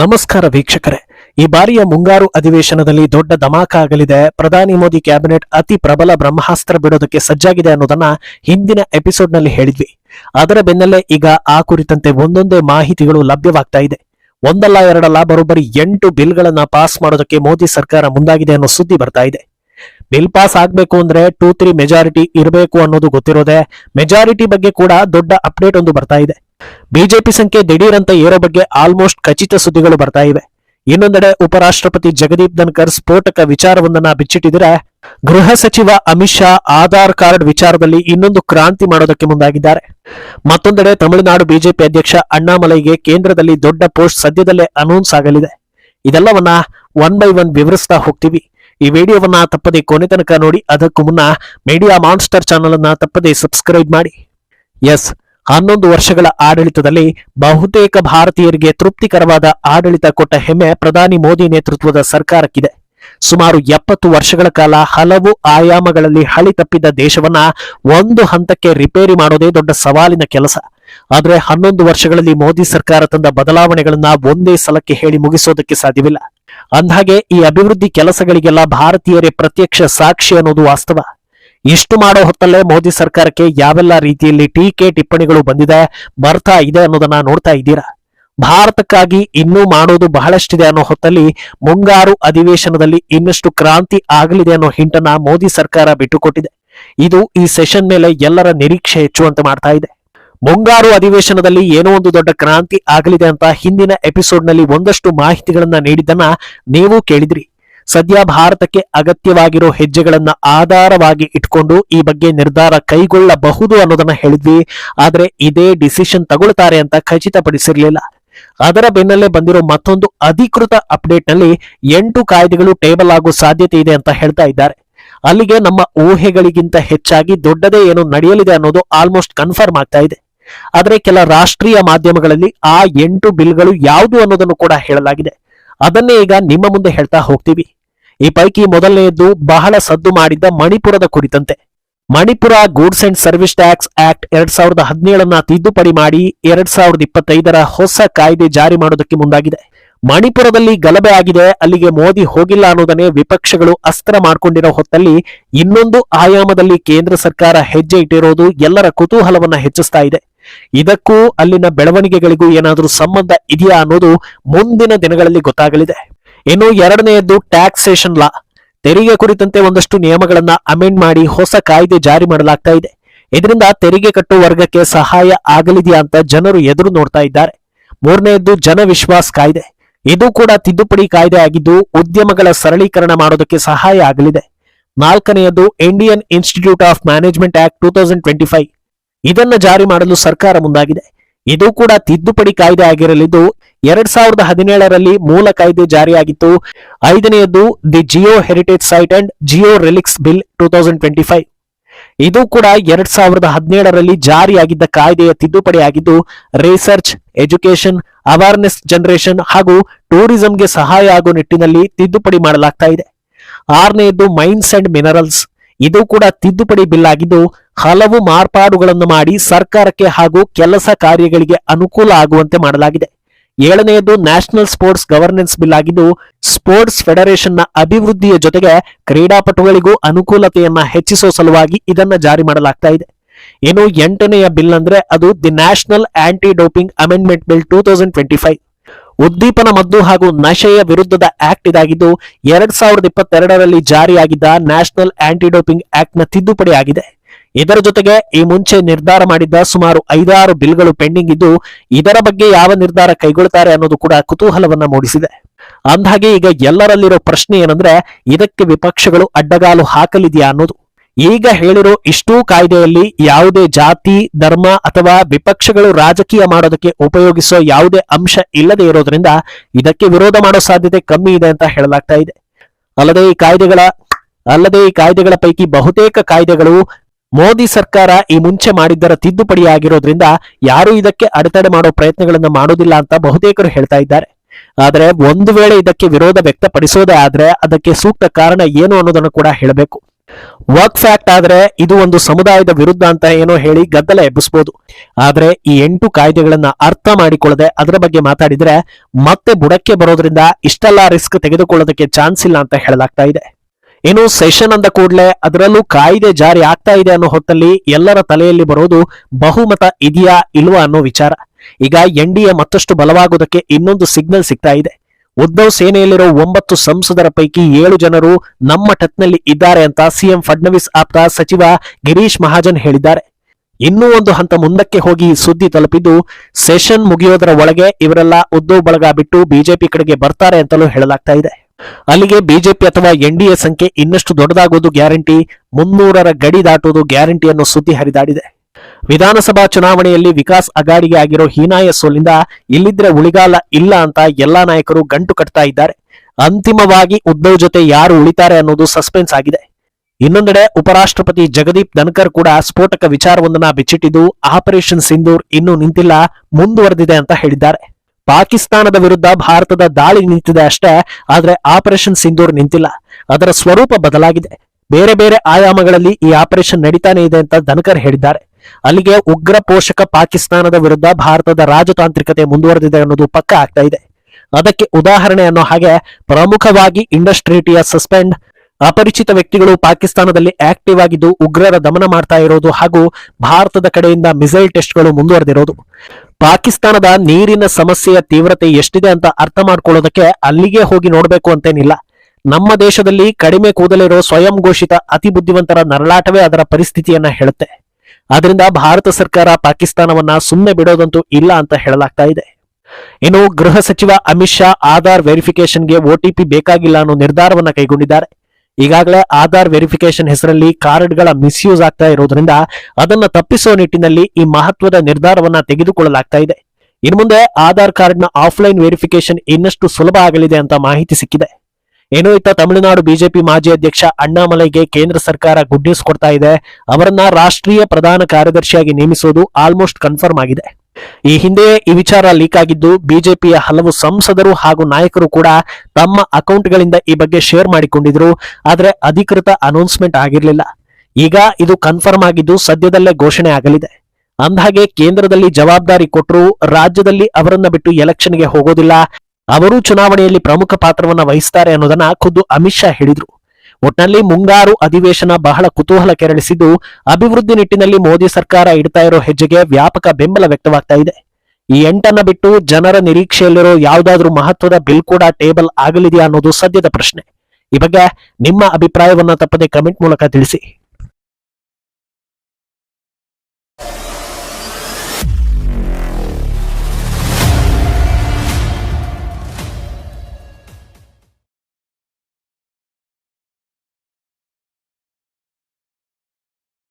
ನಮಸ್ಕಾರ ವೀಕ್ಷಕರೇ. ಈ ಬಾರಿಯ ಮುಂಗಾರು ಅಧಿವೇಶನದಲ್ಲಿ ದೊಡ್ಡ ಧಮಾಕ ಆಗಲಿದೆ. ಪ್ರಧಾನಿ ಮೋದಿ ಕ್ಯಾಬಿನೆಟ್ ಅತಿ ಪ್ರಬಲ ಬ್ರಹ್ಮಾಸ್ತ್ರ ಬಿಡೋದಕ್ಕೆ ಸಜ್ಜಾಗಿದೆ ಅನ್ನೋದನ್ನ ಹಿಂದಿನ ಎಪಿಸೋಡ್ನಲ್ಲಿ ಹೇಳಿದ್ವಿ. ಅದರ ಬೆನ್ನಲ್ಲೇ ಈಗ ಆ ಕುರಿತಂತೆ ಒಂದೊಂದೇ ಮಾಹಿತಿಗಳು ಲಭ್ಯವಾಗ್ತಾ ಇದೆ. ಒಂದಲ್ಲ ಎರಡಲ್ಲ ಬರೋಬ್ಬರಿ ಎಂಟು ಬಿಲ್ಗಳನ್ನ ಪಾಸ್ ಮಾಡೋದಕ್ಕೆ ಮೋದಿ ಸರ್ಕಾರ ಮುಂದಾಗಿದೆ ಅನ್ನೋ ಸುದ್ದಿ ಬರ್ತಾ ಇದೆ. ಬಿಲ್ ಪಾಸ್ ಆಗ್ಬೇಕು ಅಂದ್ರೆ ಟೂ ತ್ರೀ ಮೆಜಾರಿಟಿ ಇರಬೇಕು ಅನ್ನೋದು ಗೊತ್ತಿರೋದೆ ಮೆಜಾರಿಟಿ ಬಗ್ಗೆ ಕೂಡ ದೊಡ್ಡ ಅಪ್ಡೇಟ್ ಒಂದು ಬರ್ತಾ ಇದೆ. ಬಿಜೆಪಿ ಸಂಖ್ಯೆ ದಿಢೀರಂತ ಏರೋ ಬಗ್ಗೆ ಆಲ್ಮೋಸ್ಟ್ ಖಚಿತ ಸುದ್ದಿಗಳು ಬರ್ತಾ ಇವೆ. ಇನ್ನೊಂದೆಡೆ ಉಪರಾಷ್ಟ್ರಪತಿ ಜಗದೀಪ್ ಧನ್ಕರ್ ಸ್ಫೋಟಕ ವಿಚಾರವೊಂದನ್ನ ಬಿಚ್ಚಿಟ್ಟಿದ್ರೆ ಗೃಹ ಸಚಿವ ಅಮಿತ್ ಶಾ ಆಧಾರ್ ಕಾರ್ಡ್ ವಿಚಾರದಲ್ಲಿ ಇನ್ನೊಂದು ಕ್ರಾಂತಿ ಮಾಡೋದಕ್ಕೆ ಮುಂದಾಗಿದ್ದಾರೆ. ಮತ್ತೊಂದೆಡೆ ತಮಿಳುನಾಡು ಬಿಜೆಪಿ ಅಧ್ಯಕ್ಷ ಅಣ್ಣಾಮಲೈಗೆ ಕೇಂದ್ರದಲ್ಲಿ ದೊಡ್ಡ ಪೋಸ್ಟ್ ಸದ್ಯದಲ್ಲೇ ಅನೌನ್ಸ್ ಆಗಲಿದೆ. ಇದೆಲ್ಲವನ್ನ ಒನ್ ಬೈ ಒನ್ ವಿವರಿಸ್ತಾ ಹೋಗ್ತೀವಿ. ಈ ವಿಡಿಯೋವನ್ನ ತಪ್ಪದೆ ಕೊನೆ ತನಕ ನೋಡಿ, ಅದಕ್ಕೂ ಮುನ್ನ ಮೀಡಿಯಾ ಮಾನ್ಸ್ಟರ್ ಚಾನಲ್ ಅನ್ನ ತಪ್ಪದೆ ಸಬ್ಸ್ಕ್ರೈಬ್ ಮಾಡಿ. ಎಸ್ ಹನ್ನೊಂದು ವರ್ಷಗಳ ಆಡಳಿತದಲ್ಲಿ ಬಹುತೇಕ ಭಾರತೀಯರಿಗೆ ತೃಪ್ತಿಕರವಾದ ಆಡಳಿತ ಕೊಟ್ಟ ಹೆಮ್ಮೆ ಪ್ರಧಾನಿ ಮೋದಿ ನೇತೃತ್ವದ ಸರ್ಕಾರಕ್ಕಿದೆ. ಸುಮಾರು ಎಪ್ಪತ್ತು ವರ್ಷಗಳ ಕಾಲ ಹಲವು ಆಯಾಮಗಳಲ್ಲಿ ಹಳಿ ತಪ್ಪಿದ್ದ ದೇಶವನ್ನ ಒಂದು ಹಂತಕ್ಕೆ ರಿಪೇರಿ ಮಾಡೋದೇ ದೊಡ್ಡ ಸವಾಲಿನ ಕೆಲಸ. ಆದರೆ ಹನ್ನೊಂದು ವರ್ಷಗಳಲ್ಲಿ ಮೋದಿ ಸರ್ಕಾರ ತಂದ ಬದಲಾವಣೆಗಳನ್ನ ಒಂದೇ ಸಲಕ್ಕೆ ಹೇಳಿ ಮುಗಿಸೋದಕ್ಕೆ ಸಾಧ್ಯವಿಲ್ಲ. ಅಂದ್ಹಾಗೆ ಈ ಅಭಿವೃದ್ಧಿ ಕೆಲಸಗಳಿಗೆಲ್ಲ ಭಾರತೀಯರೇ ಪ್ರತ್ಯಕ್ಷ ಸಾಕ್ಷಿ ಅನ್ನೋದು ವಾಸ್ತವ. ಇಷ್ಟು ಮಾಡೋ ಹೊತ್ತಲ್ಲೇ ಮೋದಿ ಸರ್ಕಾರಕ್ಕೆ ಯಾವೆಲ್ಲ ರೀತಿಯಲ್ಲಿ ಟೀಕೆ ಟಿಪ್ಪಣಿಗಳು ಬಂದಿದೆ, ಬರ್ತಾ ಇದೆ ಅನ್ನೋದನ್ನ ನೋಡ್ತಾ ಇದ್ದೀರಾ? ಭಾರತಕ್ಕಾಗಿ ಇನ್ನೂ ಮಾಡೋದು ಬಹಳಷ್ಟಿದೆ ಅನ್ನೋ ಹೊತ್ತಲ್ಲಿ ಮುಂಗಾರು ಅಧಿವೇಶನದಲ್ಲಿ ಇನ್ನಷ್ಟು ಕ್ರಾಂತಿ ಆಗಲಿದೆ ಅನ್ನೋ ಹಿಂಟನ್ನ ಮೋದಿ ಸರ್ಕಾರ ಬಿಟ್ಟುಕೊಟ್ಟಿದೆ. ಇದು ಈ ಸೆಷನ್ ಮೇಲೆ ಎಲ್ಲರ ನಿರೀಕ್ಷೆ ಹೆಚ್ಚುವಂತೆ ಮಾಡ್ತಾ ಇದೆ. ಮುಂಗಾರು ಅಧಿವೇಶನದಲ್ಲಿ ಏನೋ ಒಂದು ದೊಡ್ಡ ಕ್ರಾಂತಿ ಆಗಲಿದೆ ಅಂತ ಹಿಂದಿನ ಎಪಿಸೋಡ್ನಲ್ಲಿ ಒಂದಷ್ಟು ಮಾಹಿತಿಗಳನ್ನ ನೀಡಿದ್ದನ್ನ ನೀವು ಕೇಳಿದ್ರಿ. ಸದ್ಯ ಭಾರತಕ್ಕೆ ಅಗತ್ಯವಾಗಿರೋ ಹೆಜ್ಜೆಗಳನ್ನ ಆಧಾರವಾಗಿ ಇಟ್ಕೊಂಡು ಈ ಬಗ್ಗೆ ನಿರ್ಧಾರ ಕೈಗೊಳ್ಳಬಹುದು ಅನ್ನೋದನ್ನ ಹೇಳಿದ್ವಿ. ಆದ್ರೆ ಇದೇ ಡಿಸಿಷನ್ ತಗೊಳ್ತಾರೆ ಅಂತ ಖಚಿತಪಡಿಸಿರ್ಲಿಲ್ಲ. ಅದರ ಬೆನ್ನಲ್ಲೇ ಬಂದಿರೋ ಮತ್ತೊಂದು ಅಧಿಕೃತ ಅಪ್ಡೇಟ್ನಲ್ಲಿ ಎಂಟು ಕಾಯ್ದೆಗಳು ಟೇಬಲ್ ಆಗೋ ಸಾಧ್ಯತೆ ಇದೆ ಅಂತ ಹೇಳ್ತಾ ಇದ್ದಾರೆ. ಅಲ್ಲಿಗೆ ನಮ್ಮ ಊಹೆಗಳಿಗಿಂತ ಹೆಚ್ಚಾಗಿ ದೊಡ್ಡದೇ ಏನೋ ನಡೆಯಲಿದೆ ಅನ್ನೋದು ಆಲ್ಮೋಸ್ಟ್ ಕನ್ಫರ್ಮ್ ಆಗ್ತಾ ಇದೆ. ಆದ್ರೆ ಕೆಲ ರಾಷ್ಟ್ರೀಯ ಮಾಧ್ಯಮಗಳಲ್ಲಿ ಆ ಎಂಟು ಬಿಲ್ಗಳು ಯಾವುದು ಅನ್ನೋದನ್ನು ಕೂಡ ಹೇಳಲಾಗಿದೆ. ಅದನ್ನೇ ಈಗ ನಿಮ್ಮ ಮುಂದೆ ಹೇಳ್ತಾ ಹೋಗ್ತೀವಿ. ಈ ಪೈಕಿ ಮೊದಲನೆಯದ್ದು ಬಹಳ ಸದ್ದು ಮಾಡಿದ್ದ ಮಣಿಪುರದ ಕುರಿತಂತೆ. Manipur goods and service tax act ಎರಡ್ ಸಾವಿರದ ಹದಿನೇಳನ್ನ ತಿದ್ದುಪಡಿ ಮಾಡಿ ಎರಡ್ ಸಾವಿರದ ಇಪ್ಪತ್ತೈದರ ಹೊಸ ಕಾಯ್ದೆ ಜಾರಿ ಮಾಡೋದಕ್ಕೆ ಮುಂದಾಗಿದೆ. ಮಣಿಪುರದಲ್ಲಿ ಗಲಭೆ ಆಗಿದೆ, ಅಲ್ಲಿಗೆ ಮೋದಿ ಹೋಗಿಲ್ಲ ಅನ್ನೋದನ್ನೇ ವಿಪಕ್ಷಗಳು ಅಸ್ತ್ರ ಮಾಡ್ಕೊಂಡಿರೋ ಹೊತ್ತಲ್ಲಿ ಇನ್ನೊಂದು ಆಯಾಮದಲ್ಲಿ ಕೇಂದ್ರ ಸರ್ಕಾರ ಹೆಜ್ಜೆ ಇಟ್ಟಿರೋದು ಎಲ್ಲರ ಕುತೂಹಲವನ್ನ ಹೆಚ್ಚಿಸ್ತಾ ಇದೆ. ಇದಕ್ಕೂ ಅಲ್ಲಿನ ಬೆಳವಣಿಗೆಗಳಿಗೂ ಏನಾದರೂ ಸಂಬಂಧ ಇದೆಯಾ ಅನ್ನೋದು ಮುಂದಿನ ದಿನಗಳಲ್ಲಿ ಗೊತ್ತಾಗಲಿದೆ. ಇನ್ನು ಎರಡನೆಯದ್ದು ಟ್ಯಾಕ್ಸೇಷನ್ ಲಾ ತೆರಿಗೆ ಕುರಿತಂತೆ ಒಂದಷ್ಟು ನಿಯಮಗಳನ್ನ ಅಮೆಂಡ್ ಮಾಡಿ ಹೊಸ ಕಾಯ್ದೆ ಜಾರಿ ಮಾಡಲಾಗ್ತಾ ಇದೆ. ಇದರಿಂದ ತೆರಿಗೆ ಕಟ್ಟುವ ವರ್ಗಕ್ಕೆ ಸಹಾಯ ಆಗಲಿದೆಯಾ ಅಂತ ಜನರು ಎದುರು ನೋಡ್ತಾ ಇದ್ದಾರೆ. ಮೂರನೆಯದ್ದು ಜನವಿಶ್ವಾಸ್ ಕಾಯ್ದೆ. ಇದು ಕೂಡ ತಿದ್ದುಪಡಿ ಕಾಯ್ದೆ ಆಗಿದ್ದು ಉದ್ಯಮಗಳ ಸರಳೀಕರಣ ಮಾಡೋದಕ್ಕೆ ಸಹಾಯ ಆಗಲಿದೆ. ನಾಲ್ಕನೆಯದು Indian institute of management act two thousand twenty five ಇದನ್ನ ಜಾರಿ ಮಾಡಲು ಸರ್ಕಾರ ಮುಂದಾಗಿದೆ. ಇದು ಕೂಡ ತಿದ್ದುಪಡಿ ಕಾಯ್ದೆ ಆಗಿರಲಿದ್ದು, ಎರಡ್ ಸಾವಿರದ ಹದಿನೇಳರಲ್ಲಿ ಮೂಲ ಕಾಯ್ದೆ ಜಾರಿಯಾಗಿತ್ತು. ಐದನೆಯದು the geo heritage site and geo relics bill two thousand twenty five. ಇದು ಕೂಡ ಎರಡ್ ಸಾವಿರದ ಹದಿನೇಳರಲ್ಲಿ ಜಾರಿಯಾಗಿದ್ದ ಕಾಯ್ದೆಯ ತಿದ್ದುಪಡಿ ಆಗಿದ್ದು, ರಿಸರ್ಚ್ ಎಜುಕೇಶನ್ ಅವೇರ್ನೆಸ್ ಜನರೇಷನ್ ಹಾಗೂ ಟೂರಿಸಂಗೆ ಸಹಾಯ ಆಗೋ ನಿಟ್ಟಿನಲ್ಲಿ ತಿದ್ದುಪಡಿ ಮಾಡಲಾಗ್ತಾ ಇದೆ. ಆರನೆಯದ್ದು, ಮೈನ್ಸ್ ಅಂಡ್ ಮಿನರಲ್ಸ್. ಇದು ಕೂಡ ತಿದ್ದುಪಡಿ ಬಿಲ್ ಆಗಿದ್ದು ಹಲವು ಮಾರ್ಪಾಡುಗಳನ್ನು ಮಾಡಿ ಸರ್ಕಾರಕ್ಕೆ ಹಾಗೂ ಕೆಲಸ ಕಾರ್ಯಗಳಿಗೆ ಅನುಕೂಲ ಆಗುವಂತೆ ಮಾಡಲಾಗಿದೆ. ಏಳನೆಯದು ನ್ಯಾಷನಲ್ ಸ್ಪೋರ್ಟ್ಸ್ ಗವರ್ನೆನ್ಸ್ ಬಿಲ್ ಆಗಿದ್ದು ಸ್ಪೋರ್ಟ್ಸ್ ಫೆಡರೇಷನ್ನ ಅಭಿವೃದ್ಧಿಯ ಜೊತೆಗೆ ಕ್ರೀಡಾಪಟುಗಳಿಗೂ ಅನುಕೂಲತೆಯನ್ನ ಹೆಚ್ಚಿಸುವ ಸಲುವಾಗಿ ಇದನ್ನ ಜಾರಿ ಮಾಡಲಾಗ್ತಾ ಇದೆ. ಇನ್ನು ಎಂಟನೆಯ ಬಿಲ್ ಅಂದ್ರೆ ಅದು the national anti doping amendment bill two thousand twenty five ಉದ್ದೀಪನ ಮದ್ದು ಹಾಗೂ ನಶೆಯ ವಿರುದ್ಧದ ಆಕ್ಟ್ ಇದಾಗಿದ್ದು, ಎರಡ್ ಸಾವಿರದ ಇಪ್ಪತ್ತೆರಡರಲ್ಲಿ ಜಾರಿಯಾಗಿದ್ದ ನ್ಯಾಷನಲ್ ಆಂಟಿ ಡೋಪಿಂಗ್ ಆಕ್ಟ್ನ ತಿದ್ದುಪಡಿ ಆಗಿದೆ. ಇದರ ಜೊತೆಗೆ ಈ ಮುಂಚೆ ನಿರ್ಧಾರ ಮಾಡಿದ್ದ ಸುಮಾರು ಐದಾರು ಬಿಲ್ಗಳು ಪೆಂಡಿಂಗ್ ಇದ್ದು, ಇದರ ಬಗ್ಗೆ ಯಾವ ನಿರ್ಧಾರ ಕೈಗೊಳ್ಳುತ್ತಾರೆ ಅನ್ನೋದು ಕೂಡ ಕುತೂಹಲವನ್ನ ಮೂಡಿಸಿದೆ. ಅಂದ್ಹಾಗೆ ಈಗ ಎಲ್ಲರಲ್ಲಿರೋ ಪ್ರಶ್ನೆ ಏನಂದ್ರೆ, ಇದಕ್ಕೆ ವಿಪಕ್ಷಗಳು ಅಡ್ಡಗಾಲು ಹಾಕಲಿದೆಯಾ ಅನ್ನೋದು. ಈಗ ಹೇಳಿರೋ ಇಷ್ಟೂ ಕಾಯ್ದೆಯಲ್ಲಿ ಯಾವುದೇ ಜಾತಿ, ಧರ್ಮ ಅಥವಾ ವಿಪಕ್ಷಗಳು ರಾಜಕೀಯ ಮಾಡೋದಕ್ಕೆ ಉಪಯೋಗಿಸೋ ಯಾವುದೇ ಅಂಶ ಇಲ್ಲದೆ ಇರೋದ್ರಿಂದ ಇದಕ್ಕೆ ವಿರೋಧ ಮಾಡೋ ಸಾಧ್ಯತೆ ಕಮ್ಮಿ ಇದೆ ಅಂತ ಹೇಳಲಾಗ್ತಾ ಇದೆ. ಅಲ್ಲದೆ ಈ ಕಾಯ್ದೆಗಳ, ಅಲ್ಲದೆ ಈ ಕಾಯ್ದೆಗಳ ಪೈಕಿ ಬಹುತೇಕ ಕಾಯ್ದೆಗಳು ಮೋದಿ ಸರ್ಕಾರ ಈ ಮುಂಚೆ ಮಾಡಿದ್ದರ ತಿದ್ದುಪಡಿ ಆಗಿರೋದ್ರಿಂದ ಯಾರು ಇದಕ್ಕೆ ಅಡೆತಡೆ ಮಾಡೋ ಪ್ರಯತ್ನಗಳನ್ನು ಮಾಡೋದಿಲ್ಲ ಅಂತ ಬಹುತೇಕರು ಹೇಳ್ತಾ ಇದ್ದಾರೆ. ಆದರೆ ಒಂದು ವೇಳೆ ಇದಕ್ಕೆ ವಿರೋಧ ವ್ಯಕ್ತಪಡಿಸೋದೇ ಆದ್ರೆ ಅದಕ್ಕೆ ಸೂಕ್ತ ಕಾರಣ ಏನು ಅನ್ನೋದನ್ನು ಕೂಡ ಹೇಳಬೇಕು. ವರ್ಕ್ ಫ್ಯಾಕ್ಟ್ ಆದ್ರೆ ಇದು ಒಂದು ಸಮುದಾಯದ ವಿರುದ್ಧ ಅಂತ ಏನೋ ಹೇಳಿ ಗದ್ದಲ ಎಬ್ಬಿಸಬಹುದು ಆದ್ರೆ ಈ ಎಂಟು ಕಾಯ್ದೆಗಳನ್ನ ಅರ್ಥ ಮಾಡಿಕೊಳ್ಳದೆ ಅದರ ಬಗ್ಗೆ ಮಾತಾಡಿದ್ರೆ ಮತ್ತೆ ಬುಡಕ್ಕೆ ಬರೋದ್ರಿಂದ ಇಷ್ಟೆಲ್ಲ ರಿಸ್ಕ್ ತೆಗೆದುಕೊಳ್ಳೋದಕ್ಕೆ ಚಾನ್ಸ್ ಇಲ್ಲ ಅಂತ ಹೇಳಲಾಗ್ತಾ ಇದೆ. ಇನ್ನು ಸೆಷನ್ ಅಂದ ಕೂಡಲೇ ಅದರಲ್ಲೂ ಕಾಯ್ದೆ ಜಾರಿ ಆಗ್ತಾ ಇದೆ ಅನ್ನೋ ಹೊತ್ತಲ್ಲಿ ಎಲ್ಲರ ತಲೆಯಲ್ಲಿ ಬರೋದು ಬಹುಮತ ಇದೆಯಾ ಇಲ್ವಾ ಅನ್ನೋ ವಿಚಾರ. ಈಗ ಎನ್ ಡಿ ಮತ್ತಷ್ಟು ಬಲವಾಗುವುದಕ್ಕೆ ಇನ್ನೊಂದು ಸಿಗ್ನಲ್ ಸಿಗ್ತಾ ಇದೆ. ಉದ್ಧವ್ ಸೇನೆಯಲ್ಲಿರೋ ಒಂಬತ್ತು ಸಂಸದರ ಪೈಕಿ ಏಳು ಜನರು ನಮ್ಮ ಟತ್ನಲ್ಲಿ ಇದ್ದಾರೆ ಅಂತ ಸಿಎಂ ಫಡ್ನವೀಸ್ ಆಪ್ತ ಸಚಿವ ಗಿರೀಶ್ ಮಹಾಜನ್ ಹೇಳಿದ್ದಾರೆ. ಇನ್ನೂ ಒಂದು ಹಂತ ಮುಂದಕ್ಕೆ ಹೋಗಿ ಸುದ್ದಿ ತಲುಪಿದ್ದು, ಸೆಷನ್ ಮುಗಿಯೋದರ ಒಳಗೆ ಇವರೆಲ್ಲ ಉದ್ಧವ್ ಬಳಗ ಬಿಟ್ಟು ಬಿಜೆಪಿ ಕಡೆಗೆ ಬರ್ತಾರೆ ಅಂತಲೂ ಹೇಳಲಾಗ್ತಾ ಇದೆ. ಅಲ್ಲಿಗೆ ಬಿಜೆಪಿ ಅಥವಾ ಎನ್ಡಿಎ ಸಂಖ್ಯೆ ಇನ್ನಷ್ಟು ದೊಡ್ಡದಾಗೋದು ಗ್ಯಾರಂಟಿ, ಮುನ್ನೂರರ ಗಡಿ ದಾಟುವುದು ಗ್ಯಾರಂಟಿ ಅನ್ನೋ ಸುದ್ದಿ ಹರಿದಾಡಿದೆ. ವಿಧಾನಸಭಾ ಚುನಾವಣೆಯಲ್ಲಿ ವಿಕಾಸ್ ಅಗಾಡಿಗೆ ಆಗಿರೋ ಹೀನಾಯ ಸೋಲಿಂದ ಇಲ್ಲಿದ್ರೆ ಉಳಿಗಾಲ ಇಲ್ಲ ಅಂತ ಎಲ್ಲಾ ನಾಯಕರು ಗಂಟು ಕಟ್ತಾ ಇದ್ದಾರೆ. ಅಂತಿಮವಾಗಿ ಉದ್ಧವ್ ಜೊತೆ ಯಾರು ಉಳಿತಾರೆ ಅನ್ನೋದು ಸಸ್ಪೆನ್ಸ್ ಆಗಿದೆ. ಇನ್ನೊಂದೆಡೆ ಉಪರಾಷ್ಟ್ರಪತಿ ಜಗದೀಪ್ ಧನ್ಕರ್ ಕೂಡ ಸ್ಫೋಟಕ ವಿಚಾರವೊಂದನ್ನ ಬಿಚ್ಚಿಟ್ಟಿದ್ದು, ಆಪರೇಷನ್ ಸಿಂಧೂರ್ ಇನ್ನೂ ನಿಂತಿಲ್ಲ, ಮುಂದುವರೆದಿದೆ ಅಂತ ಹೇಳಿದ್ದಾರೆ. ಪಾಕಿಸ್ತಾನದ ವಿರುದ್ಧ ಭಾರತದ ದಾಳಿ ನಿಂತಿದೆ ಅಷ್ಟೇ, ಆದರೆ ಆಪರೇಷನ್ ಸಿಂಧೂರ್ ನಿಂತಿಲ್ಲ. ಅದರ ಸ್ವರೂಪ ಬದಲಾಗಿದೆ. ಬೇರೆ ಬೇರೆ ಆಯಾಮಗಳಲ್ಲಿ ಈ ಆಪರೇಷನ್ ನಡೀತಾನೆ ಇದೆ ಅಂತ ಧನಕರ್ ಹೇಳಿದ್ದಾರೆ. ಅಲ್ಲಿಗೆ ಉಗ್ರ ಪೋಷಕ ಪಾಕಿಸ್ತಾನದ ವಿರುದ್ಧ ಭಾರತದ ರಾಜತಾಂತ್ರಿಕತೆ ಮುಂದುವರೆದಿದೆ ಅನ್ನೋದು ಪಕ್ಕ ಆಗ್ತಾ ಇದೆ. ಅದಕ್ಕೆ ಉದಾಹರಣೆ ಅನ್ನೋ ಹಾಗೆ ಪ್ರಮುಖವಾಗಿ ಇಂಡಸ್ಟ್ರಿಟಿಯ ಸಸ್ಪೆಂಡ್, ಅಪರಿಚಿತ ವ್ಯಕ್ತಿಗಳು ಪಾಕಿಸ್ತಾನದಲ್ಲಿ ಆಕ್ಟಿವ್ ಆಗಿದ್ದು ಉಗ್ರರ ದಮನ ಮಾಡ್ತಾ ಇರೋದು ಹಾಗೂ ಭಾರತದ ಕಡೆಯಿಂದ ಮಿಸೈಲ್ ಟೆಸ್ಟ್ಗಳು ಮುಂದುವರೆದಿರೋದು. ಪಾಕಿಸ್ತಾನದ ನೀರಿನ ಸಮಸ್ಯೆಯ ತೀವ್ರತೆ ಎಷ್ಟಿದೆ ಅಂತ ಅರ್ಥ ಮಾಡ್ಕೊಳ್ಳೋದಕ್ಕೆ ಅಲ್ಲಿಗೆ ಹೋಗಿ ನೋಡಬೇಕು ಅಂತೇನಿಲ್ಲ. ನಮ್ಮ ದೇಶದಲ್ಲಿ ಕಡಿಮೆ ಕೂದಲಿರೋ ಸ್ವಯಂ ಘೋಷಿತ ಅತಿ ಬುದ್ಧಿವಂತರ ನರಳಾಟವೇ ಅದರ ಪರಿಸ್ಥಿತಿಯನ್ನ ಹೇಳುತ್ತೆ. ಆದ್ರಿಂದ ಭಾರತ ಸರ್ಕಾರ ಪಾಕಿಸ್ತಾನವನ್ನ ಸುಮ್ಮನೆ ಬಿಡೋದಂತೂ ಇಲ್ಲ ಅಂತ ಹೇಳಲಾಗ್ತಾ ಇದೆ. ಇನ್ನು ಗೃಹ ಸಚಿವ ಅಮಿತ್ ಶಾ ಆಧಾರ್ ವೆರಿಫಿಕೇಶನ್ಗೆ ಓಟಿಪಿ ಬೇಕಾಗಿಲ್ಲ ಅನ್ನೋ ನಿರ್ಧಾರವನ್ನ ಕೈಗೊಂಡಿದ್ದಾರೆ. ಈಗಾಗಲೇ ಆಧಾರ್ ವೆರಿಫಿಕೇಶನ್ ಹೆಸರಲ್ಲಿ ಕಾರ್ಡ್ಗಳ ಮಿಸ್ಯೂಸ್ ಆಗ್ತಾ ಇರೋದ್ರಿಂದ ಅದನ್ನ ತಪ್ಪಿಸುವ ನಿಟ್ಟಿನಲ್ಲಿ ಈ ಮಹತ್ವದ ನಿರ್ಧಾರವನ್ನ ತೆಗೆದುಕೊಳ್ಳಲಾಗ್ತಾ ಇದೆ. ಇನ್ನು ಮುಂದೆ ಆಧಾರ್ ಕಾರ್ಡ್ನ ಆಫ್ಲೈನ್ ವೆರಿಫಿಕೇಶನ್ ಇನ್ನಷ್ಟು ಸುಲಭ ಆಗಲಿದೆ ಅಂತ ಮಾಹಿತಿ ಸಿಕ್ಕಿದೆ. ಏನೋ ಇತ್ತ ತಮಿಳುನಾಡು ಬಿಜೆಪಿ ಮಾಜಿ ಅಧ್ಯಕ್ಷ ಅಣ್ಣಾಮಲೈಗೆ ಕೇಂದ್ರ ಸರ್ಕಾರ ಗುಡ್ ನ್ಯೂಸ್ ಕೊಡ್ತಾ ಇದೆ. ಅವರನ್ನ ರಾಷ್ಟ್ರೀಯ ಪ್ರಧಾನ ಕಾರ್ಯದರ್ಶಿಯಾಗಿ ನೇಮಿಸುವುದು ಆಲ್ಮೋಸ್ಟ್ ಕನ್ಫರ್ಮ್ ಆಗಿದೆ. ಈ ಹಿಂದೆಯೇ ಈ ವಿಚಾರ ಲೀಕ್ ಆಗಿದ್ದು ಬಿಜೆಪಿಯ ಹಲವು ಸಂಸದರು ಹಾಗೂ ನಾಯಕರು ಕೂಡ ತಮ್ಮ ಅಕೌಂಟ್ಗಳಿಂದ ಈ ಬಗ್ಗೆ ಶೇರ್ ಮಾಡಿಕೊಂಡಿದ್ರು. ಆದ್ರೆ ಅಧಿಕೃತ ಅನೌನ್ಸ್ಮೆಂಟ್ ಆಗಿರಲಿಲ್ಲ. ಈಗ ಇದು ಕನ್ಫರ್ಮ್ ಆಗಿದ್ದು ಸದ್ಯದಲ್ಲೇ ಘೋಷಣೆ ಆಗಲಿದೆ. ಅಂದಹಾಗೆ ಕೇಂದ್ರದಲ್ಲಿ ಜವಾಬ್ದಾರಿ ಕೊಟ್ಟರು ರಾಜ್ಯದಲ್ಲಿ ಅವರನ್ನ ಬಿಟ್ಟು ಎಲೆಕ್ಷನ್ಗೆ ಹೋಗೋದಿಲ್ಲ. ಅವರು ಚುನಾವಣೆಯಲ್ಲಿ ಪ್ರಮುಖ ಪಾತ್ರವನ್ನ ವಹಿಸ್ತಾರೆ ಅನ್ನೋದನ್ನ ಖುದ್ದು ಅಮಿತ್ ಶಾ ಹೇಳಿದ್ರು. ಒಟ್ನಲ್ಲಿ ಮುಂಗಾರು ಅಧಿವೇಶನ ಬಹಳ ಕುತೂಹಲ ಕೆರಳಿಸಿದ್ದು ಅಭಿವೃದ್ಧಿ ನಿಟ್ಟಿನಲ್ಲಿ ಮೋದಿ ಸರ್ಕಾರ ಇಡ್ತಾ ಇರೋ ಹೆಜ್ಜೆಗೆ ವ್ಯಾಪಕ ಬೆಂಬಲ ವ್ಯಕ್ತವಾಗ್ತಾ ಇದೆ. ಈ ಎಂಟನ್ನ ಬಿಟ್ಟು ಜನರ ನಿರೀಕ್ಷೆಯಲ್ಲಿರೋ ಯಾವುದಾದ್ರೂ ಮಹತ್ವದ ಬಿಲ್ ಕೂಡ ಟೇಬಲ್ ಆಗಲಿದೆಯಾ ಅನ್ನೋದು ಸದ್ಯದ ಪ್ರಶ್ನೆ. ಈ ಬಗ್ಗೆ ನಿಮ್ಮ ಅಭಿಪ್ರಾಯವನ್ನ ತಪ್ಪದೆ ಕಮೆಂಟ್ ಮೂಲಕ ತಿಳಿಸಿ.